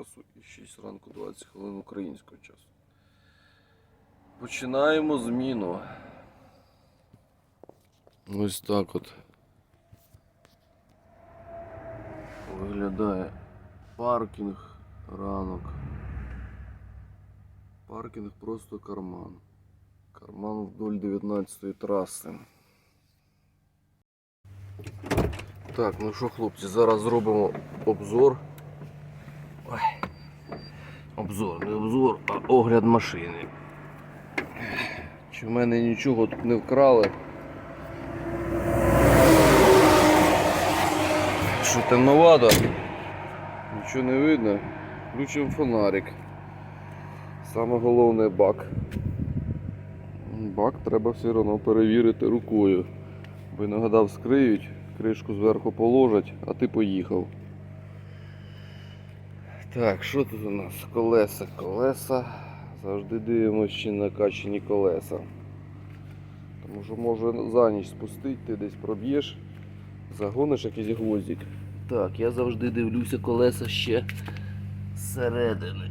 часу і 6 ранку 20 хвилин українського часу. Починаємо зміну. Ось так от виглядає паркінг ранок. Паркінг просто карман. Карман вдоль 19 траси. Так, ну що, хлопці, зараз зробимо обзор. Обзор, не обзор, а огляд машини. Чи в мене нічого тут не вкрали? Що темновато? Нічого не видно. Включимо фонарик. Саме головне бак. Бак треба все одно перевірити рукою. Бо іноді вскриють, кришку зверху положать, а ти поїхав. Так, що тут у нас? Колеса, колеса. Завжди дивимося, чи накачані колеса. Тому що може за ніч спустити, ти десь проб'єш, загониш якийсь гвоздик. Так, я завжди дивлюся колеса ще зсередини.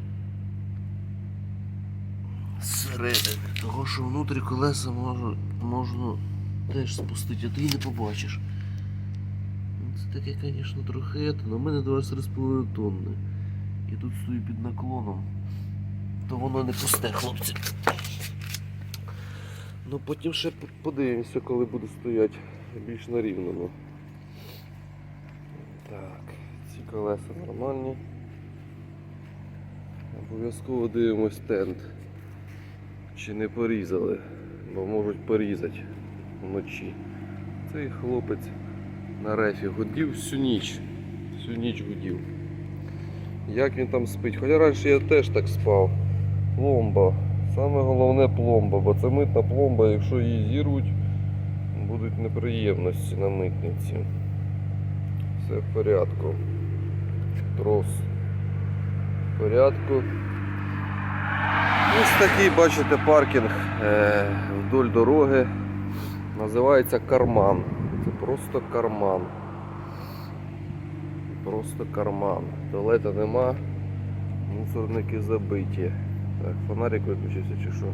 Зсередини. Того, що внутрі колеса можна, можна теж спустити, а ти її не побачиш. Ну, Це таке, звісно, трохи, але в мене 23,5 тонни. І тут стою під наклоном. То воно не пусте, хлопці. Ну потім ще подивимося, коли буду стояти більш на рівному. Так, ці колеса нормальні. Обов'язково дивимось тент. Чи не порізали, бо можуть порізати вночі. Цей хлопець на рефі гудів всю ніч. Всю ніч гудів. Як він там спить? Хоча раніше я теж так спав. Пломба. Саме головне пломба, бо це митна пломба, якщо її зірвуть, будуть неприємності на митниці. Все в порядку. Трос. В порядку. Ось такий, бачите, паркінг е, вдоль дороги. Називається карман. Це просто карман. Просто карман. Туалета нема, мусорники забиті. Так, фонарик виключився чи що?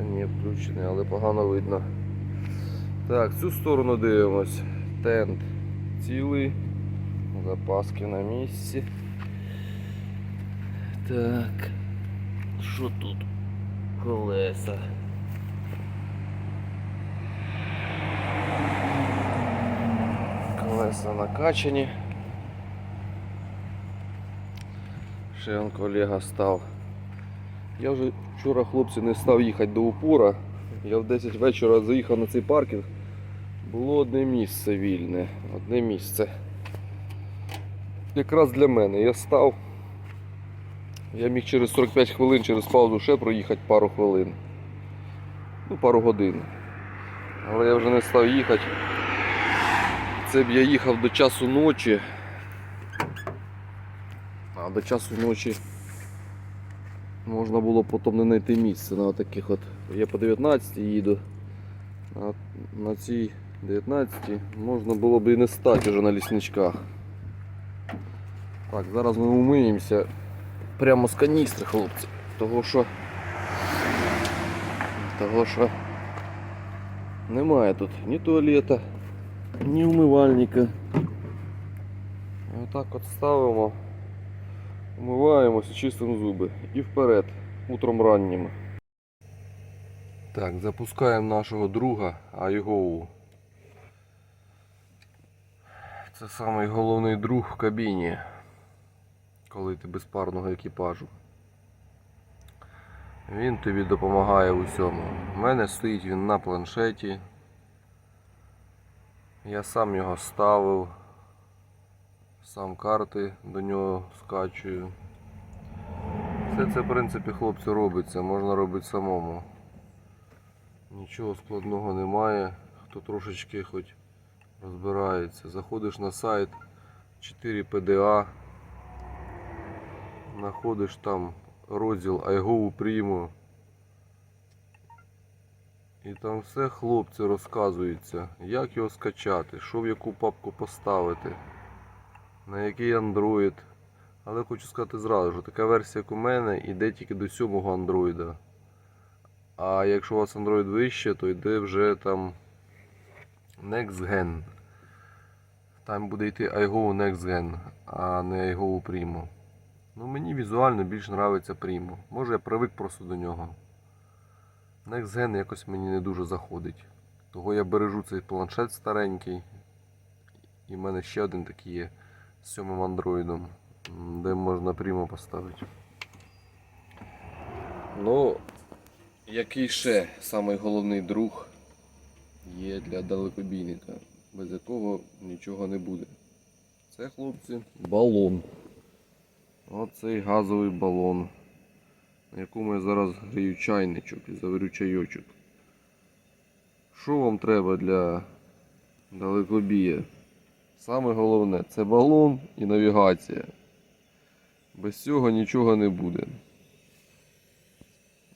А ні, включений, але погано видно. Так, цю сторону дивимось. Тент цілий. Запаски на місці. Так. Що тут? Колеса. Колеса накачані. Ще он колега став. Я вже вчора хлопці не став їхати до упора. Я в 10 вечора заїхав на цей паркінг. Було одне місце вільне. Одне місце. Якраз для мене. Я став. Я міг через 45 хвилин через паузу ще проїхати пару хвилин. Ну, пару годин. Але я вже не став їхати. Це б я їхав до часу ночі. А до часу ночі можна було потім не знайти місце на таких от. Я по 19 їду. А на цій 19 можна було б і не стати вже на лісничках. Так, зараз ми умиємося прямо з каністри, хлопці. Того що. Того що немає тут ні туалета, ні умивальника. І отак от ставимо, умиваємося, чистимо зуби і вперед, утром раннім. Так, запускаємо нашого друга Айгоу. Це самий головний друг в кабіні, коли ти без парного екіпажу. Він тобі допомагає в усьому. У мене стоїть він на планшеті. Я сам його ставив, сам карти до нього скачую. Все це, в принципі, хлопці робиться, можна робити самому. Нічого складного немає, хто трошечки хоч розбирається. Заходиш на сайт 4 PDA, знаходиш там розділ iGo Primo І там все хлопці розказується, як його скачати, що в яку папку поставити, на який Android. Але хочу сказати зразу, що така версія, як у мене, йде тільки до 7 Android. А якщо у вас Android вище, то йде вже там Next Gen. Там буде йти iGo Next Gen, а не iGo Primo. Ну мені візуально більш подобається Primo. Може я привик просто до нього. Next Gen якось мені не дуже заходить. Того я бережу цей планшет старенький. І в мене ще один такий є сьомим андроїдом, де можна Primo поставити. Ну, який ще самий головний друг є для далекобійника, без якого нічого не буде. Це, хлопці, балон. Оцей газовий балон, на якому я зараз грію чайничок і заварю чайочок. Що вам треба для далекобія? Саме головне це балон і навігація. Без цього нічого не буде.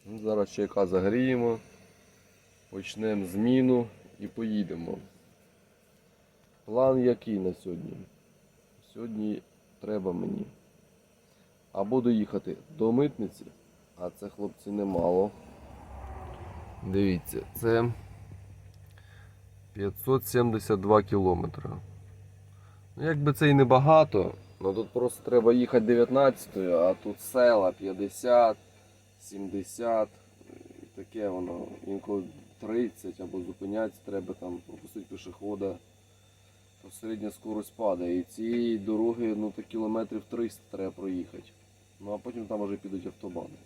Ну, Зараз чайка загріємо, почнемо зміну і поїдемо. План який на сьогодні? Сьогодні треба мені або доїхати до митниці, а це хлопці немало. Дивіться, це 572 кілометри. Ну, якби це і небагато, але тут просто треба їхати 19 а тут села 50, 70, і таке воно. Інколи 30 або зупинятися треба там пропустити пішохода. То середня скорость падає. І цієї дороги ну, то кілометрів 300 треба проїхати. Ну а потім там вже підуть автобани.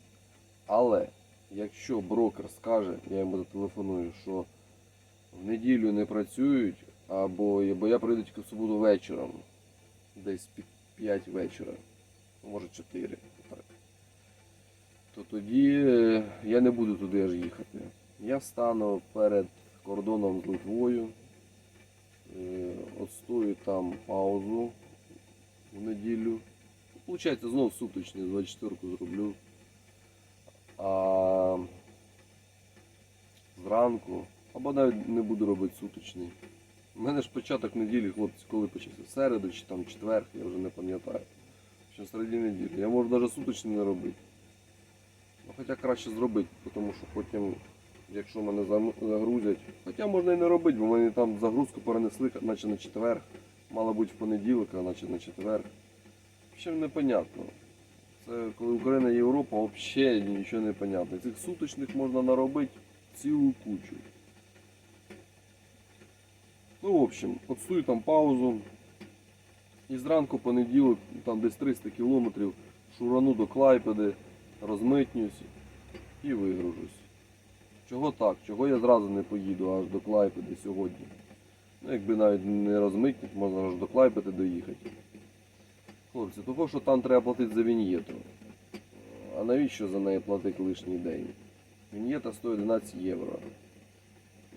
Але якщо брокер скаже, я йому зателефоную, що в неділю не працюють, або бо я прийду тільки в суботу вечором, десь під 5 вечора, може 4. Так. То тоді е, я не буду туди аж їхати. Я стану перед кордоном з Литвою, е, отстою там паузу в неділю. Получається знову суточний, 24 зроблю. А зранку, або навіть не буду робити суточний. У мене ж початок неділі, хлопці, коли почався? Середу чи там четвер, я вже не пам'ятаю. Що середі неділі. Я можу навіть суточний не робити. Ну, хоча краще зробити, тому що потім, якщо мене загрузять, хоча можна і не робити, бо мене там загрузку перенесли, наче на четвер. Мало бути в понеділок, а наче на четвер. Ще непонятно. Це коли Україна і Європа, взагалі нічого не понятно. Цих суточних можна наробити цілу кучу. Ну, в общем, отстую там паузу. І зранку понеділок, там десь 300 кілометрів, шурану до Клайпеди, розмитнюсь і вигружусь. Чого так? Чого я зразу не поїду аж до Клайпеди сьогодні? Ну, якби навіть не розмитнуть, можна аж до Клайпеди доїхати. Хлопці, того, що там треба платити за віньєту. А навіщо за неї платити лишній день? Віньєта стоїть 11 євро.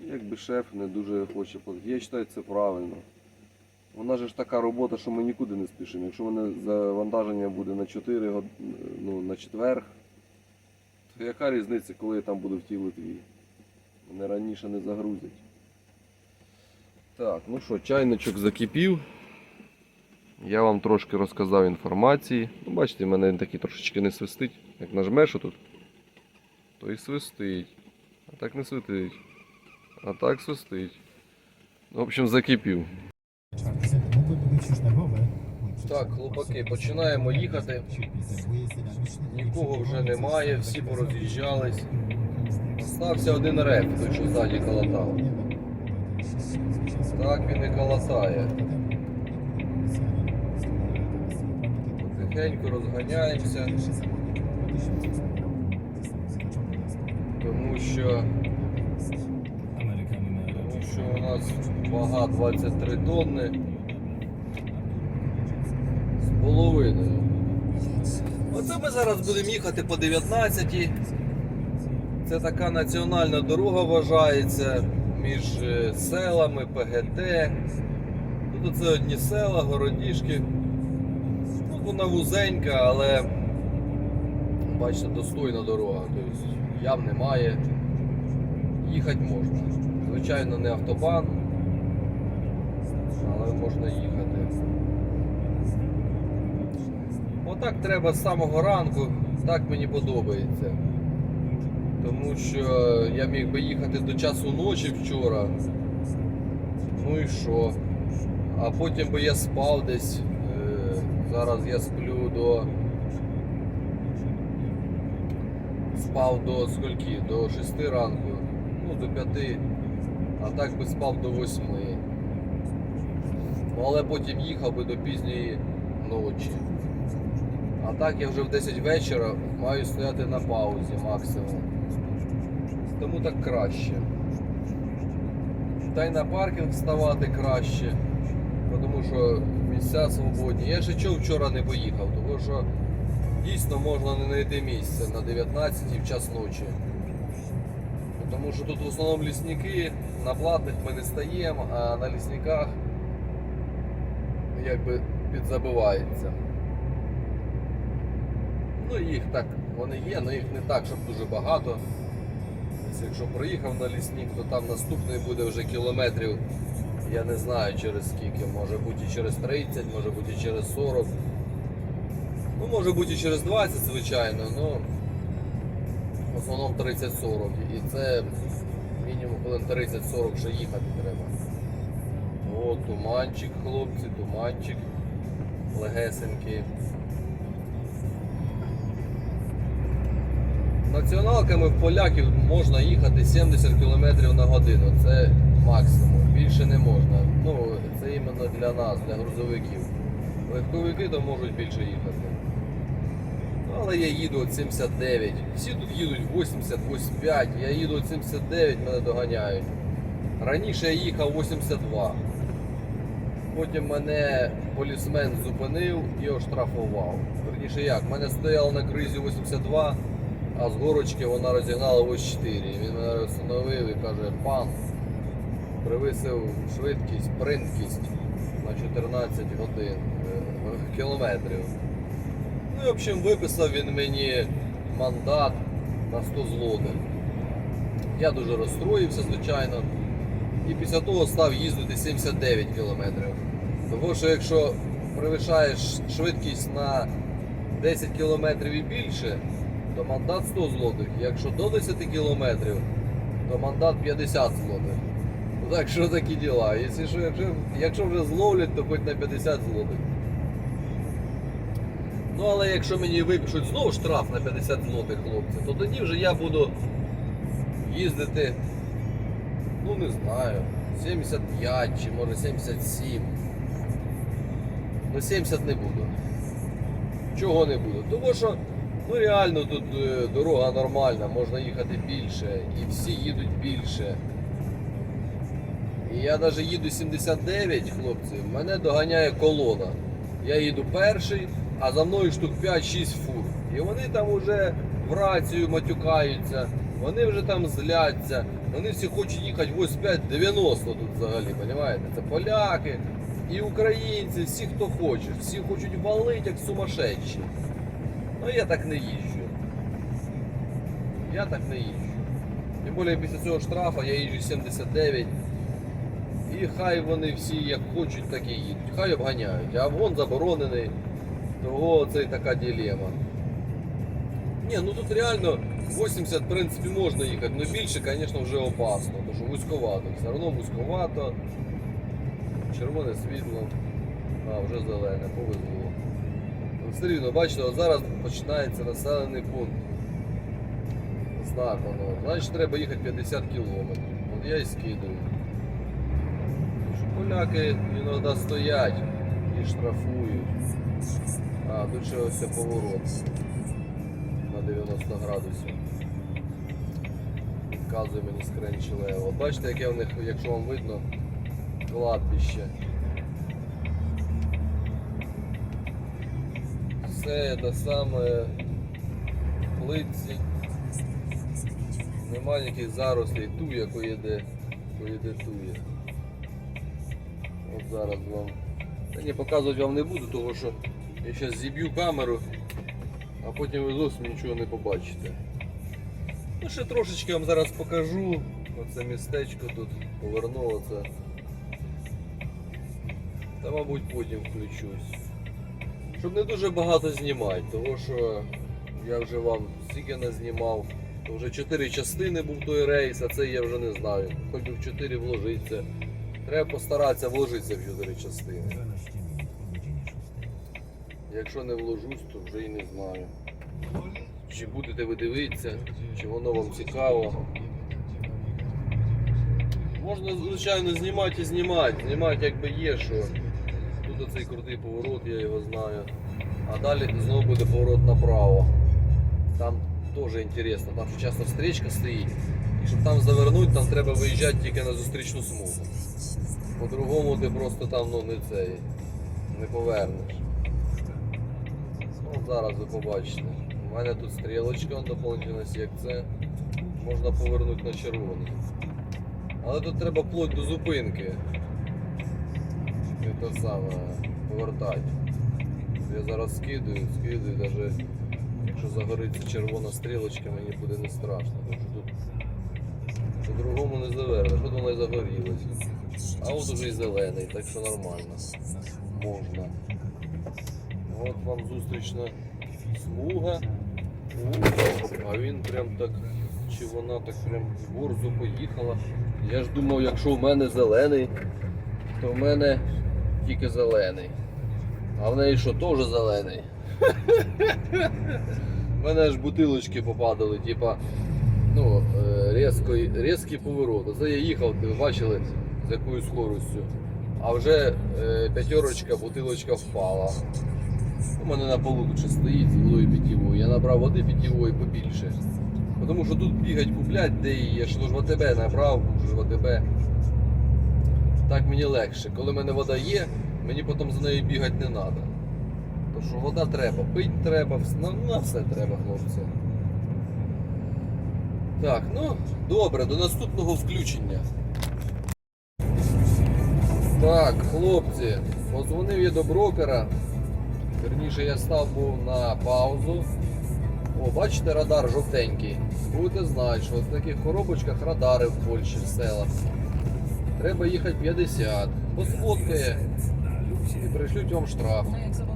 Якби шеф не дуже хоче платити. Я вважаю, це правильно. Вона ж така робота, що ми нікуди не спішимо. Якщо мене завантаження буде на 4 год... ну, на четверг, то яка різниця, коли я там буду в тій Литві? Мене раніше не загрузять. Так, ну що, чайничок закипів. Я вам трошки розказав інформації. Ну, бачите, в мене він такий трошечки не свистить. Як нажмеш отут, то і свистить. А так не свистить. А так свистить. В общем, закипів. Так, хлопаки, починаємо їхати. Нікого вже немає, всі пороз'їжджались. Остався один реп, той, що ззаді колотав. Так він і колотає. Потихеньку розганяємося, тому що, що у нас вага 23 тонни з половиною. Оце ми зараз будемо їхати по 19. Це така національна дорога вважається між е, селами, ПГТ. Тут це одні села, городішки. Ну, вона вузенька, але бачите, достойна дорога. Тобто ям немає. їхати можна. Звичайно, не автобан, але можна їхати. Отак треба з самого ранку, так мені подобається. Тому що я міг би їхати до часу ночі вчора. Ну і що? А потім би я спав десь. е, Зараз я сплю до. Спав до скільки? До 6 ранку, ну до 5, а так би спав до 8. Ну, але потім їхав би до пізньої ночі. А так я вже в 10 вечора маю стояти на паузі максимум. Тому так краще. Та й на паркінг вставати краще, тому що місця свободні. Я ще чого вчора не поїхав, тому що дійсно можна не знайти місце на 19 в час ночі. Тому що тут в основному лісники, на платних ми не стаємо, а на лісниках якби підзабивається. Ну їх так, вони є, але їх не так, щоб дуже багато. Якщо проїхав на лісник, то там наступний буде вже кілометрів, я не знаю через скільки, може бути і через 30, може бути і через 40. Ну, може бути і через 20, звичайно, але в основному 30-40. І це мінімум хвилин 30-40 ще їхати треба. О, туманчик, хлопці, туманчик. Легесенький. Націоналками в поляків можна їхати 70 км на годину. Це максимум. Більше не можна. Ну, це іменно для нас, для грузовиків. Легковики то можуть більше їхати. Але я їду от 79. Всі тут їдуть 80, 85. Я їду от 79, мене доганяють. Раніше я їхав 82. Потім мене полісмен зупинив і оштрафував. Верніше як, мене стояло на кризі 82, а з горочки вона розігнала 84. Він мене встановив і каже, пан, привисив швидкість, принкість на 14 годин е, кілометрів. Ну в общем виписав він мені мандат на 100 злотих. Я дуже розстроївся, звичайно. І після того став їздити 79 кілометрів. Тому що якщо перевищаєш швидкість на 10 кілометрів і більше, то мандат 100 злотих. Якщо до 10 кілометрів, то мандат 50 злотих. Ну, Так що такі діла. Якщо, якщо, якщо вже зловлять, то хоч на 50 злотих. Ну але якщо мені випишуть знову штраф на 50 злотих, хлопці, то тоді вже я буду їздити, ну не знаю, 75 чи може 77. Ну 70 не буду. Чого не буду? Тому що ну реально тут е, дорога нормальна, можна їхати більше і всі їдуть більше. І я навіть їду 79, хлопці, мене доганяє колона. Я їду перший, а за мною штук 5-6 фур. І вони там уже в рацію матюкаються, вони вже там зляться, вони всі хочуть їхати 85-90 тут взагалі, розумієте? Це поляки і українці, всі хто хоче, всі хочуть валити як сумасшедші. Ну я так не їжджу. Я так не їжджу. Тим більше після цього штрафа я їжджу 79. І хай вони всі як хочуть, так і їдуть. Хай обганяють. А обгон заборонений. Того це і така дилема. Ні, ну тут реально 80 в принципі можна їхати, але більше, звісно, вже опасно, тому що вузьковато. Все одно вузьковато. Червоне світло. А, вже зелене, повезло. Все рівно, бачите, зараз починається населений пункт. Знак воно. Значить треба їхати 50 кілометрів. От я і скидаю. Що Поляки іноді стоять і штрафують. А, тут ще ось поворот на 90 градусів. Підказує мені скренчі От бачите, яке в них, якщо вам видно, кладбище. Все те саме плитці. Нема ніяких зарослей, туя коїде, коїде туя. От зараз вам. Та ні, показувати вам не буду, тому що я зараз зіб'ю камеру, а потім ви зовсім нічого не побачите. Ну, ще трошечки вам зараз покажу. Оце містечко тут повернуло це. Та мабуть потім включусь. Щоб не дуже багато знімати, тому що я вже вам стільки не знімав. То вже 4 частини був той рейс, а це я вже не знаю. Хоч би в 4 вложиться. Треба постаратися вложитися в 4 частини. Якщо не вложусь, то вже і не знаю. Чи будете ви дивитися, чи воно вам цікаво. Можна, звичайно, знімати і знімати. Знімати якби є, що тут оцей крутий поворот, я його знаю. А далі знову буде поворот направо. Там теж інтересно, там часто встречка стоїть. І щоб там завернути, там треба виїжджати тільки на зустрічну смугу. По-другому ти просто там ну, не цей, не повернеш. Зараз ви побачите. У мене тут стрілочка, доповнительна секція. Можна повернути на червоний. Але тут треба вплоть до зупинки. І те саме повертати. Я зараз скидаю, скидаю, навіть якщо загориться червона стрілочка, мені буде не страшно, тому що тут по-другому не завернеш, от вона і загорілася. А от уже і зелений, так що нормально. Можна. От вам зустрічна смуга. А він прям так, чи вона так прям в борзу поїхала. Я ж думав, якщо в мене зелений, то в мене тільки зелений. А в неї що, теж зелений? В мене аж бутилочки попадали, типа, ну, е, різко, різкий поворот. Оце я їхав, ви бачили, з якою скоростю. А вже е, п'ятерочка, бутилочка впала. У мене на полу тут ще стоїть з водою питьовою. Я набрав води питьової побільше. Тому що тут бігать куплять, де її, я ж в АТБ набрав, ж в АТБ. Так мені легше. Коли в мене вода є, мені потім за нею бігати не треба. Тому що вода треба, пити треба, на все треба, хлопці. Так, ну добре, до наступного включення. Так, хлопці, подзвонив я до брокера. Верніше я став був на паузу. О, бачите, радар жовтенький. Будете знати, що в таких коробочках радари в Польщі в селах. Треба їхати 50. Посфоткає і пришлють вам штраф.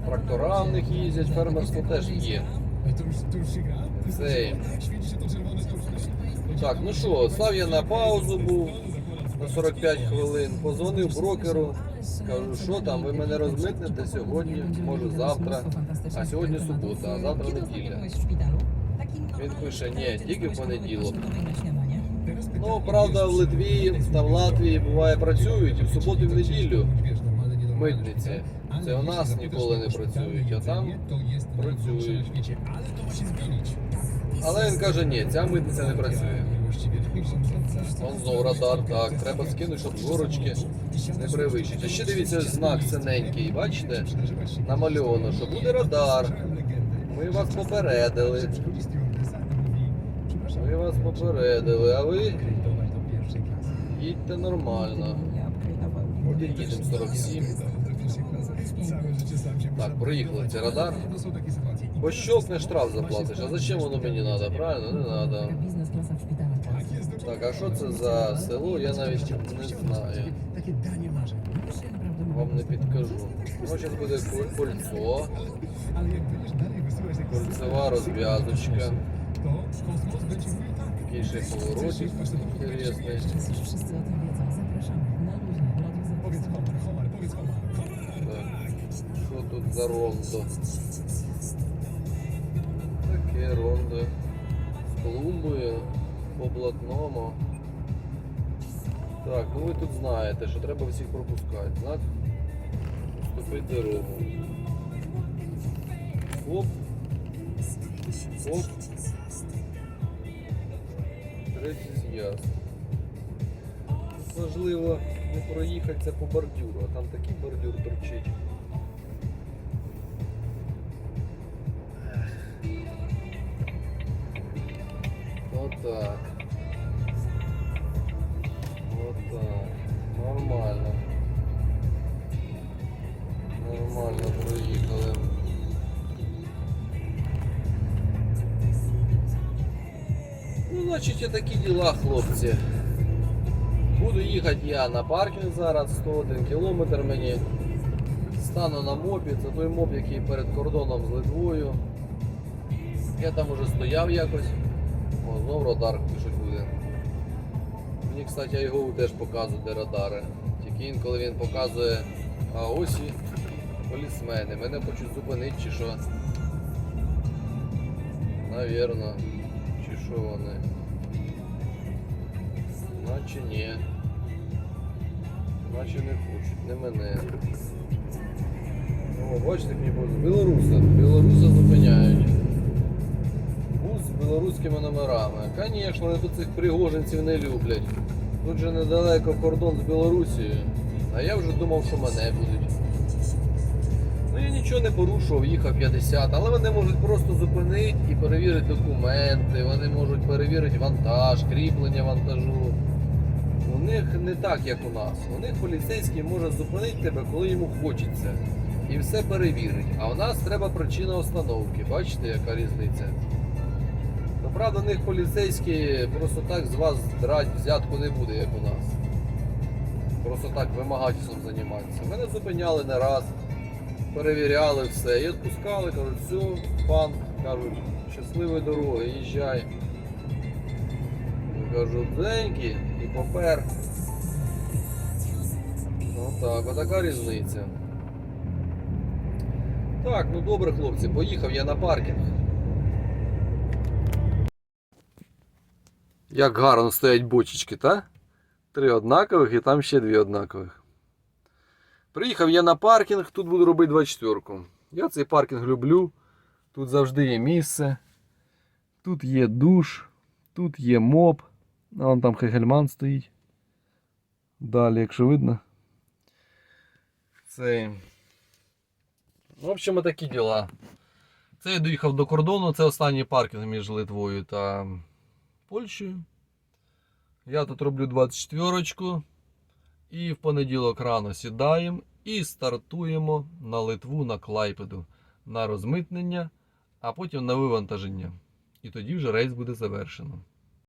Трактора в них їздять, фермерство теж є. Цей. Так, ну що, став я на паузу був на 45 хвилин, позвонив брокеру, кажу, що там, ви мене розмитнете сьогодні, може завтра, а сьогодні субота, а завтра неділя. Він пише, ні, тільки в понеділок. Ну, правда, в Литві та в Латвії буває працюють і в суботу і в неділю митниці. Це у нас ніколи не працюють, а там працюють. Але він каже, ні, ця митниця не працює. Он знов радар, так, треба скинути, щоб горочки не перевищити. Ще дивіться, знак синенький, бачите? Намальовано, що буде радар. Ми вас попередили. Ми вас попередили, а ви їдьте нормально. Їдемо 47. Так, проїхали цей радар. Бо щелкне штраф заплатиш, а зачем воно мені треба, правильно? Не треба. Так, а що це за село, я навіть не знаю. Вам не підкажу. Ну, зараз буде коль- кольцо, кольцева розв'язочка. Такий ще поворотик. Що тут за рондо? Таке рондо. З клумбою по блатному. Так, ну ви тут знаєте, що треба всіх пропускати. Знак уступити дорогу. Оп. Оп. Третій з'їзд. Важливо не проїхатися по бордюру, а там такий бордюр торчить. Отак. Отак. Нормально. Нормально проїхали. Ну, значить, такі діла, хлопці. Буду їхати я на паркінг зараз, 101 кілометр мені. Стану на мопі, це той моп, який перед кордоном з Литвою. Я там уже стояв якось. Знов радар пишуть буде. Мені, кстати, його теж показує, де радари. Тільки інколи він показує, а ось і полісмени. Мене хочуть зупинити чи що. Навірно. Чи що вони? Наче ні. Наче не хочуть, не мене. О, бачите, мені. Білоруса. Білоруса зупиняють. Білоруськими номерами. Звісно, вони тут цих пригожинців не люблять. Тут же недалеко кордон з Білорусією. А я вже думав, що мене будуть. Ну я нічого не порушував, їхав 50, але вони можуть просто зупинити і перевірити документи, вони можуть перевірити вантаж, кріплення вантажу. У них не так, як у нас. У них поліцейський може зупинити тебе, коли йому хочеться. І все перевірить. А у нас треба причина остановки. Бачите, яка різниця? Правда, у них поліцейський просто так з вас драть взятку не буде, як у нас. Просто так вимагательством займатися. Мене зупиняли не раз, перевіряли все і відпускали, кажуть, все, пан, кажуть, щасливої дороги, їжджай. Я кажу, деньки і попер. Ну так, отака різниця. Так, ну добре, хлопці, поїхав я на паркінг. Як гарно стоять бочечки, та? Три однакових і там ще дві однакових. Приїхав я на паркінг, тут буду робити 24. Я цей паркінг люблю. Тут завжди є місце. Тут є душ, тут є моп. А вон там Хегельман стоїть. Далі, якщо видно. Це. В общем, такі діла. Це я доїхав до кордону, це останній паркінг між Литвою та Польщею. Я тут роблю 24-ку. і в понеділок рано сідаємо і стартуємо на Литву на Клайпеду на розмитнення, а потім на вивантаження. І тоді вже рейс буде завершено.